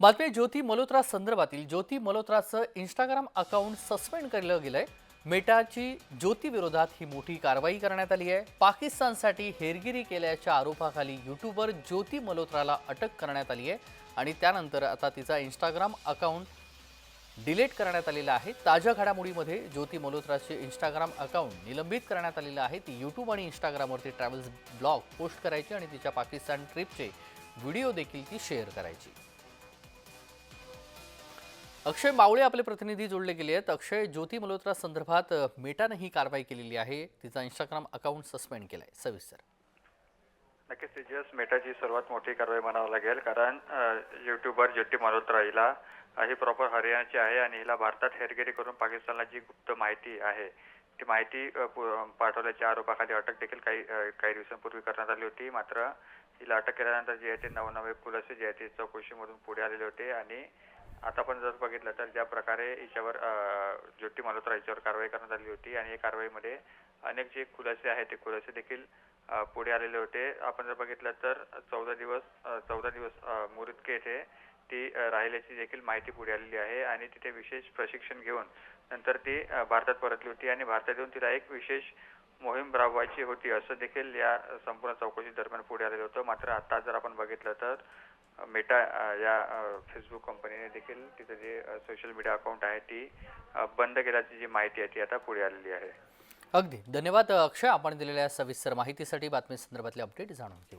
बातमी ज्योती मल्होत्रा संदर्भातील. ज्योती मल्होत्राचं इंस्टाग्राम अकाउंट सस्पेंड केलं गेलंय. मेटाची ज्योती विरोधात ही मोठी कारवाई करण्यात आली आहे. पाकिस्तानसाठी हेरगिरी केल्याच्या आरोपाखाली युट्यूबर ज्योती मल्होत्राला अटक करण्यात आली आहे. आणि त्यानंतर आता तिचा इंस्टाग्राम अकाउंट डिलीट करण्यात आलेला आहे. ताज्या घडामोडीमध्ये ज्योती मल्होत्राचे इंस्टाग्राम अकाउंट निलंबित करण्यात आलेलं आहे. ती यूट्यूब आणि इंस्टाग्रामवरती ट्रॅव्हल्स ब्लॉग पोस्ट करायची आणि तिच्या पाकिस्तान ट्रिपचे व्हिडिओ देखील ती शेअर करायची. अक्षय मावळे आपले प्रतिनिधी जोडले गेले आहेत. अक्षय ज्योती मल्होत्रा संदर्भात मेटाने ही कारवाई केलेली आहे. तिचा इंस्टाग्राम अकाउंट सस्पेंड केलाय. सविस्तर. नक्कीच तेजस मेटाची सर्वात मोठी कारवाई म्हणावं लागेल. कारण युट्यूबर ज्योती मल्होत्रा हिला ही प्रॉपर हरियाणाची आहे आणि हिला भारतात हेरगिरी करून पाकिस्तानला जी गुप्त माहिती आहे ती माहिती पु- पाठवल्याच्या आरोपाखाली अटक देखील काही काही दिवसांपूर्वी करण्यात आली होती. मात्र हिला अटक केल्यानंतर जे आहे ते नवनवे खुलासे जे आहे ते चौकशीमधून पुढे आलेले होते आणि आता पण जर बघितलं तर ज्या प्रकारे याच्यावर ज्योती मल्होत्रा याच्यावर कारवाई करण्यात आली होती आणि या कारवाईमध्ये अनेक जे खुलासे आहेत ते खुलासे देखील पुढे आलेले होते. आपण जर बघितलं तर चौदा दिवस चौदा दिवस मुरुदके येथे ती राहिल्याची देखील माहिती पुढे आलेली आहे आणि तिथे विशेष प्रशिक्षण घेऊन नंतर ती भारतात परतली होती आणि भारतात येऊन तिला एक विशेष मोहीम राबवायची होती असं देखील या संपूर्ण चौकशी दरम्यान पुढे आलेलं होतं. मात्र आता जर आपण बघितलं तर मेटा या फेसबुक कंपनीने देखील तिचं जे सोशल मीडिया अकाउंट आहे ती बंद केल्याची जी माहिती आहे ती आता पुढे आलेली आहे. अगदी. धन्यवाद अक्षय. आपण दिलेल्या सविस्तर माहितीसाठी बातमी संदर्भातले अपडेट जाणून घेऊ.